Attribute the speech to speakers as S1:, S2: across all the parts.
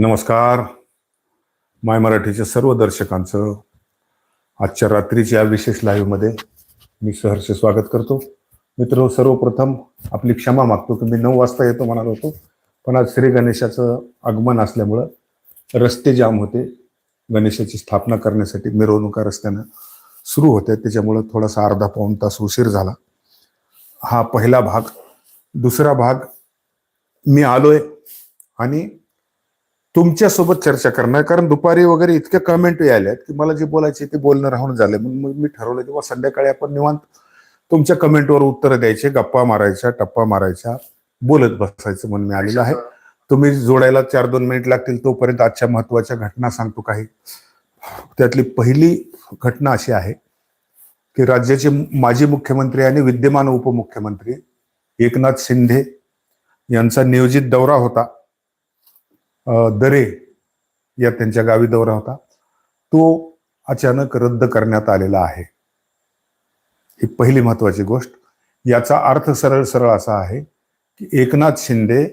S1: नमस्कार. माय मराठीच्या सर्व दर्शकांचं आजच्या रात्रीच्या विशेष लाईव्हमध्ये मी सहर्ष स्वागत करतो. मित्र सर्वप्रथम आपली क्षमा मागतो. की मी नऊ वाजता येतो म्हणालो होतो. पण आज श्री गणेशाचं आगमन असल्यामुळं रस्ते जाम होते. गणेशाची स्थापना करण्यासाठी मिरवणुका रस्त्यानं सुरू होत्या. त्याच्यामुळं थोडासा अर्धा पाऊण तास उशीर झाला. हा पहिला भाग. दुसरा भाग मी आलोय आणि तुमच्यासोबत चर्चा करणार. कारण दुपारी वगैरे इतक्या कमेंट यायल्यात की मला जे बोलायचे ते बोलणं राहून झालं. मग मग मी ठरवलं की संध्याकाळी आपण निवांत तुमच्या कमेंटवर उत्तर द्यायचे. गप्पा मारायच्या टप्पा मारायच्या बोलत बसायचं म्हणून मी आलेलं आहे. तुम्ही जोडायला चार दोन मिनिट लागतील तोपर्यंत आजच्या महत्त्वाच्या घटना सांगतो काही. त्यातली पहिली घटना अशी आहे की राज्याचे माजी मुख्यमंत्री आणि विद्यमान उपमुख्यमंत्री एकनाथ शिंदे यांचा नियोजित दौरा होता. दरे या त्यांच्या गावी दौरा होता. तो अचानक रद्द करण्यात आलेला आहे. ही पहिली महत्वाची गोष्ट. याचा अर्थ सरळ सरळ असा आहे की एकनाथ शिंदे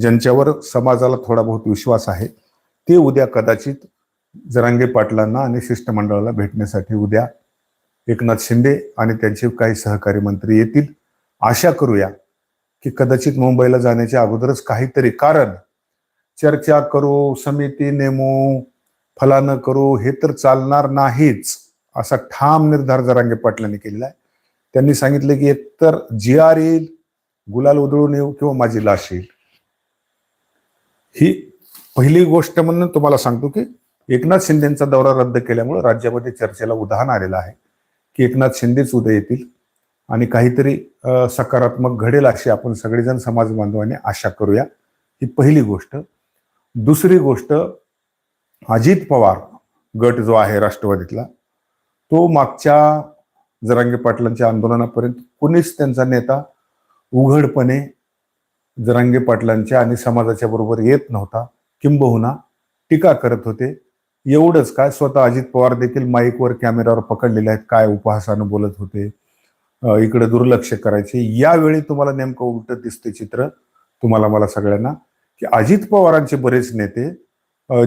S1: ज्यांच्यावर समाजाला थोडा बहुत विश्वास आहे ते उद्या कदाचित जरांगे पाटलांना आणि शिष्टमंडळाला भेटण्यासाठी उद्या एकनाथ शिंदे आणि त्यांचे काही सहकारी मंत्री येतील. आशा करूया की कदाचित मुंबईला जाण्याच्या अगोदरच काहीतरी कारण चर्चा करू समिती नेमू फलानं करू हे तर चालणार नाहीच असा ठाम निर्धार जरांगे पाटलांनी केलेला आहे. त्यांनी सांगितले की एकतर जी आर येईल गुलाल उधळून येऊ किंवा माझी लाश येईल. ही पहिली गोष्ट म्हणून तुम्हाला सांगतो की एकनाथ शिंदेचा दौरा रद्द केल्यामुळे राज्यामध्ये चर्चेला उदाहरण आलेलं आहे की एकनाथ शिंदेच उद्या येतील आणि काहीतरी सकारात्मक घडेल अशी आपण सगळेजण समाज बांधवांनी आशा करूया. ही पहिली गोष्ट. दुसरी गोष्ट अजित पवार गट जो आहे राष्ट्रवादीतला तो मागच्या जरांगे पाटलांच्या आंदोलनापर्यंत कुणीच त्यांचा नेता उघडपणे जरांगे पाटलांच्या आणि समाजाच्या बरोबर येत नव्हता किंबहुना टीका करत होते. एवढंच काय स्वतः अजित पवार देखील माईकवर कॅमेऱ्यावर पकडलेले आहेत काय उपहासानं बोलत होते इकडे दुर्लक्ष करायचे. यावेळी तुम्हाला नेमकं उलट दिसते चित्र तुम्हाला मला सगळ्यांना. की अजित पवारांचे बरेच नेते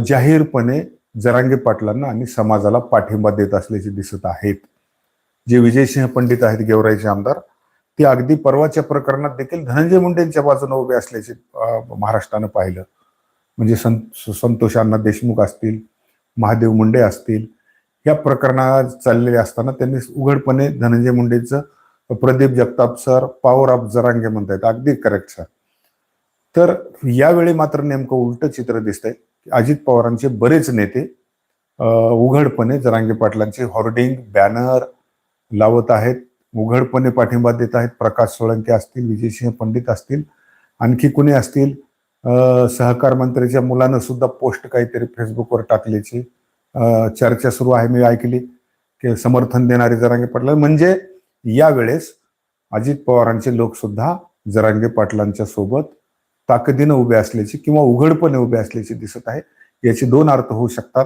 S1: जाहीरपणे जरांगे पाटलांना आणि समाजाला पाठिंबा देत असल्याचे दिसत आहेत. जे विजयसिंह पंडित आहेत गेवराईचे आमदार ते अगदी परवाच्या प्रकरणात देखील धनंजय मुंडेंच्या बाजूने उभे असल्याचे महाराष्ट्रानं पाहिलं. म्हणजे संत संतोष अण्णा देशमुख असतील महादेव मुंडे असतील या प्रकरणात चाललेले असताना त्यांनी उघडपणे Dhananjay मुंडेचं Pradeep Jagtap sir power of Jarange म्हणतायत. अगदी करेक्ट सर तर यावेळी मात्र नेमकं उलट चित्र दिसतंय. की अजित पवारांचे बरेच नेते उघडपणे जरांगे पाटलांचे हॉर्डिंग बॅनर लावत आहेत. उघडपणे पाठिंबा देत आहेत. प्रकाश सोळंके असतील विजयसिंह पंडित असतील आणखी कुणी असतील? सहकार मंत्र्याच्या मुलानं सुद्धा पोस्ट काहीतरी फेसबुकवर टाकल्याची चर्चा सुरू आहे. मी ऐकली की समर्थन देणारे जरांगे पाटला म्हणजे यावेळेस अजित पवारांचे लोक सुद्धा जरांगे पाटलांच्या सोबत ताकदीनं उभे असल्याची किंवा उघडपणे उभे असल्याची दिसत आहे. याचे दोन अर्थ होऊ शकतात.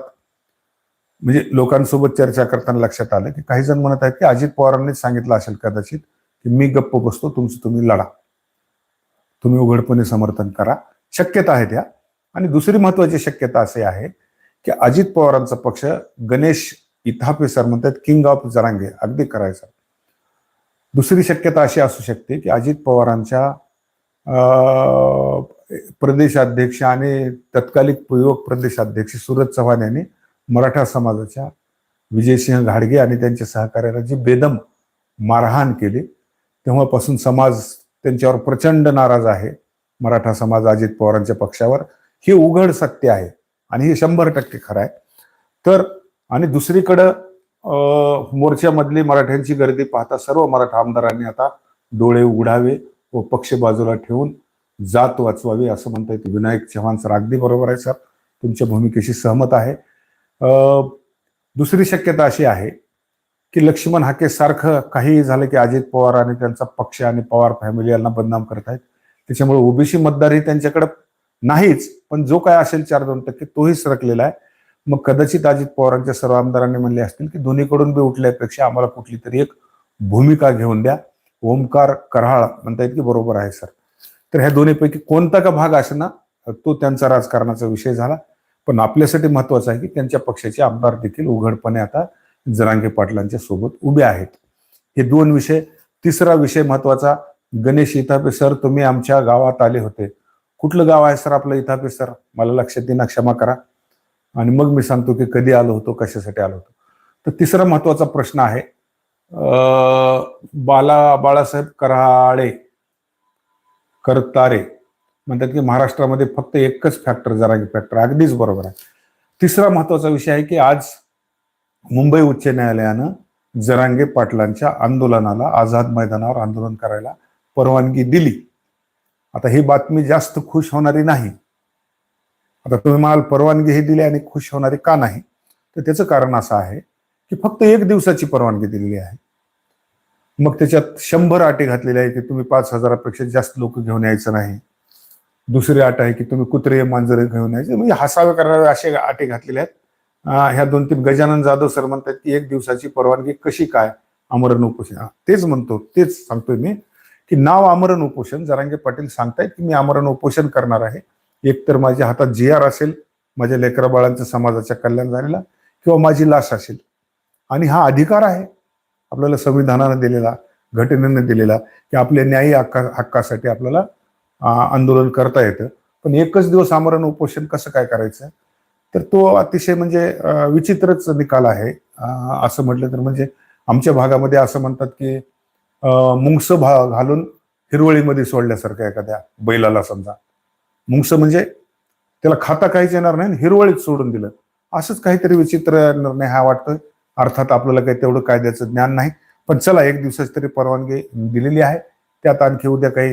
S1: म्हणजे लोकांसोबत चर्चा करताना लक्षात आलं की काही जण म्हणत आहेत की अजित पवारांनीच सांगितलं असेल कदाचित की मी गप्प बसतो तुमचं तुम्ही लढा. तुम्ही उघडपणे समर्थन करा. शक्यता आहे त्या. आणि दुसरी महत्वाची शक्यता असे आहे की अजित पवारांचा पक्ष गणेश इथापे सर म्हणतात किंग ऑफ जरांगे अगदी करायचं दुसरी शक्यता अशी असू शकते की अजित पवारांच्या प्रदेशाध्यक्ष आणि तत्कालिक युवक प्रदेशाध्यक्ष सुरज चव्हाण यांनी मराठा समाजाच्या विजयसिंह घाडगे आणि त्यांच्या सहकार्याला जी बेदम मारहाण केली तेव्हापासून समाज त्यांच्यावर प्रचंड नाराज आहे. मराठा समाज अजित पवारांच्या पक्षावर हे उघड सत्य आहे आणि हे शंभर टक्के खरं आहे. तर आणि दुसरीकडं मोर्चामधली मराठ्यांची गर्दी पाहता सर्व मराठा आमदारांनी आता डोळे उघडावे. व पक्ष बाजूला ठेवून जात वाचवावी असं म्हणता येते विनायक चव्हाण सर अगदी बरोबर आहे सर. तुमच्या भूमिकेशी सहमत आहे. दुसरी शक्यता अशी आहे की लक्ष्मण हाके सारखं काही झालं की अजित पवार आणि त्यांचा पक्ष आणि पवार फॅमिली यांना बदनाम करतायत. त्याच्यामुळे ओबीसी मतदारही त्यांच्याकडे नाहीच पण जो काय असेल चार दोन टक्के तोही सरकलेला आहे. मग कदाचित अजित पवारांच्या सर्व आमदारांनी म्हणले असतील की दोन्हीकडून बी उठल्यापेक्षा आम्हाला कुठली तरी एक भूमिका घेऊन द्या. ओमकार कराळ म्हणतायत की बरोबर आहे सर. तर ह्या दोन्हीपैकी कोणता का भाग असना तो त्यांचा राजकारणाचा विषय झाला. पण आपल्यासाठी महत्वाचं आहे की त्यांच्या पक्षाचे आमदार देखील उघडपणे आता जरांगे पाटलांच्या सोबत उभे आहेत. हे दोन विषय तिसरा विषय महत्त्वाचा गणेश इथापे सर तुम्ही आमच्या गावात आले होते. कुठलं गाव आहे सर आपलं इथापे सर? मला लक्षात येईना क्षमा करा. आणि मग मी सांगतो की कधी आलो होतो कशासाठी आलो होतो. तर तिसरा महत्त्वाचा प्रश्न आहे बाला बाळासाहेब कराळे करतारे. म्हणतात की महाराष्ट्रामध्ये फक्त एकच फॅक्टर जरांगी फॅक्टर अगदीच बरोबर आहे. तिसरा महत्त्वाचा विषय आहे की आज मुंबई उच्च न्यायालयानं जरांगे पाटलांच्या आंदोलनाला आझाद मैदानावर आंदोलन करायला परवानगी दिली. आता ही बातमी जास्त खुश होणारी नाही. आता तुम्ही मला परवानगी ही दिली आणि खुश होणारी का नाही? तर त्याचं कारण असं आहे की फक्त एक दिवसाची परवानगी दिलेली आहे. मग त्याच्यात शंभर अटी घातलेले आहे की तुम्ही पाच हजारापेक्षा जास्त लोक घेऊन यायचं नाही. दुसरी अट आहे की तुम्ही कुत्रे मांजरे घेऊन यायचे. म्हणजे हसावे करणारे असे अटी घातलेल्या आहेत. ह्या दोन तीन गजानन जाधव सर म्हणतात की एक दिवसाची परवानगी कशी काय? आमरण उपोषण. हा, तेच म्हणतो तेच सांगतोय मी की नाव आमरण उपोषण. जरांगे पाटील सांगतायत की मी आमरण उपोषण करणार आहे. एकतर माझ्या हातात जी आर असेल माझ्या लेकराबाळांचं समाजाच्या कल्याण झालेला किंवा माझी लाश असेल. आणि हा अधिकार आहे. आपल्याला संविधानानं दिलेला घटनेनं दिलेला की आपल्या न्यायी हक्का हक्कासाठी आपल्याला आंदोलन करता येतं. पण एकच दिवस आमरण उपोषण कसं काय करायचं? तर तो अतिशय म्हणजे विचित्रच निकाल आहे. असं म्हटलं तर म्हणजे आमच्या भागामध्ये असं म्हणतात की मुंगस भा घालून हिरवळीमध्ये सोडल्यासारखं एखाद्या बैलाला समजा. मुंगस म्हणजे त्याला खाता काहीच येणार नाही आणि हिरवळीत सोडून दिलं. असंच काहीतरी विचित्र निर्णय हा वाटतोय. अर्थात आपल्याला काही तेवढं कायद्याचं ज्ञान नाही. पण चला एक दिवसाची तरी परवानगी दिलेली आहे. त्यात आणखी उद्या काही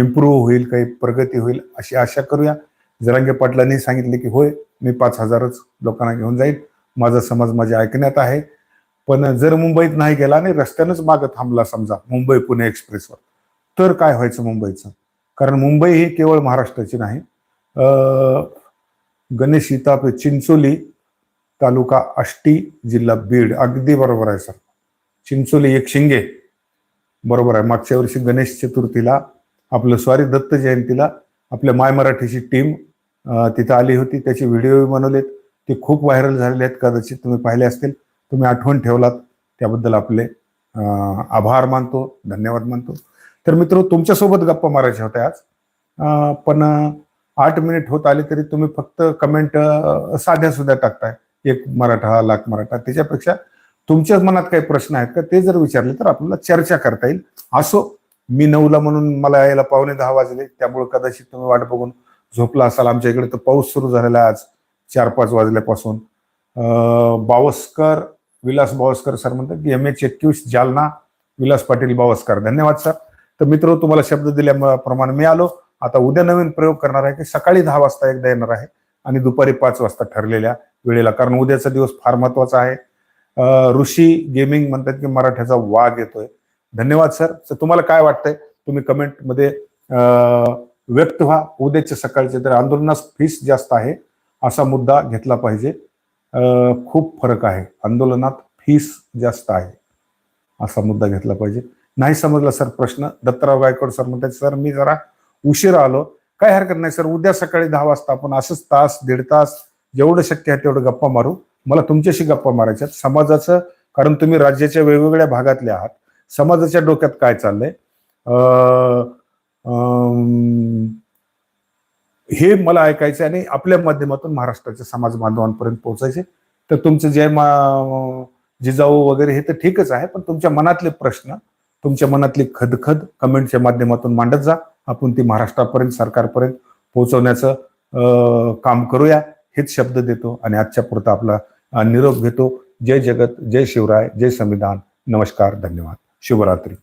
S1: इम्प्रूव्ह होईल काही प्रगती होईल अशी आशा करूया. जरांगे पाटलांनी सांगितले की होय मी पाच हजारच लोकांना घेऊन जाईल माझा समाज माझ्या ऐकण्यात आहे. पण जर मुंबईत नाही गेला आणि रस्त्यानंच मागं थांबला समजा मुंबई पुणे एक्सप्रेसवर तर काय व्हायचं मुंबईचं? कारण मुंबई ही केवळ महाराष्ट्राची नाही. गणेश इतापे चिंचोली तालुका आष्टी जिल्हा बीड. अगदी बरोबर आहे सर. चिंचोली एक शिंगे. बरोबर आहे. मागच्या वर्षी गणेश चतुर्थीला आपलं स्वारी दत्त जयंतीला आपल्या माय मराठीची टीम तिथं आली होती. त्याचे व्हिडिओ बनवलेत. ते खूप व्हायरल झालेले आहेत. कदाचित तुम्ही पाहिले असतील. तुम्ही आठवण ठेवलात. त्याबद्दल आपले आभार मानतो धन्यवाद मानतो. तर मित्र तुमच्यासोबत गप्पा मारायच्या होत्या आज. पण आठ मिनिट होत आले तरी तुम्ही फक्त कमेंट साध्या सुद्धा टाकताय. एक मराठा लाख मराठा त्याच्यापेक्षा तुमच्याच मनात काही प्रश्न आहेत का? ते जर विचारले तर आपल्याला चर्चा करता येईल. असो मी नऊला म्हणून मला यायला पावणे दहा वाजले त्यामुळे कदाचित तुम्ही वाट बघून झोपला असाल. आमच्या इकडे तर पाऊस सुरू झालेला आहे आज चार पाच वाजल्यापासून बावस्कर विलास बावस्कर सर म्हणतात की एम एच एकवीस जालना विलास पाटील बावस्कर. धन्यवाद सर. तर मित्र तुम्हाला शब्द दिल्याप्रमाणे मी आलो. आता उद्या नवीन प्रयोग करणार आहे की सकाळी दहा वाजता एकदा येणार आहे आणि दुपारी पाच वाजता ठरलेल्या वेळेला. कारण उद्याचा दिवस फार महत्त्वाचा आहे. ऋषी गेमिंग म्हणतात की मराठ्याचा वाघ येतोय. धन्यवाद सर. सर तुम्हाला काय वाटतंय? तुम्ही कमेंटमध्ये व्यक्त व्हा. उद्याच्या सकाळचे तर आंदोलनास फीस जास्त आहे असा मुद्दा घेतला पाहिजे. खूप फरक आहे. आंदोलनात फीस जास्त आहे असा मुद्दा घेतला पाहिजे. नाही समजला सर प्रश्न. दत्तराव गायकवाड सर म्हणतात सर मी जरा उशीर आलो. काय हरकत नाही सर. उद्या सकाळी दहा वाजता आपण असंच तास दीड तास जेवढं शक्य आहे तेवढं गप्पा मारू. मला तुमच्याशी गप्पा मारायच्या समाजाचं कारण तुम्ही राज्याच्या वेगवेगळ्या भागातले आहात. समाजाच्या डोक्यात काय चाललंय? हे मला ऐकायचं आणि आपल्या माध्यमातून महाराष्ट्राच्या समाज बांधवांपर्यंत पोहोचायचे. तर तुमचं जे मा जिजाऊ वगैरे हे तर ठीकच आहे पण तुमच्या मनातले प्रश्न तुमच्या मनातली खदखद कमेंटच्या माध्यमातून मांडत जा. आपण ती महाराष्ट्रापर्यंत सरकारपर्यंत पोहोचवण्याचं काम करूया. हेच शब्द देतो आणि आजच्या पुरता आपला निरोप घेतो. जय जगत जय शिवराय जय संविधान. नमस्कार धन्यवाद. शुभरात्री.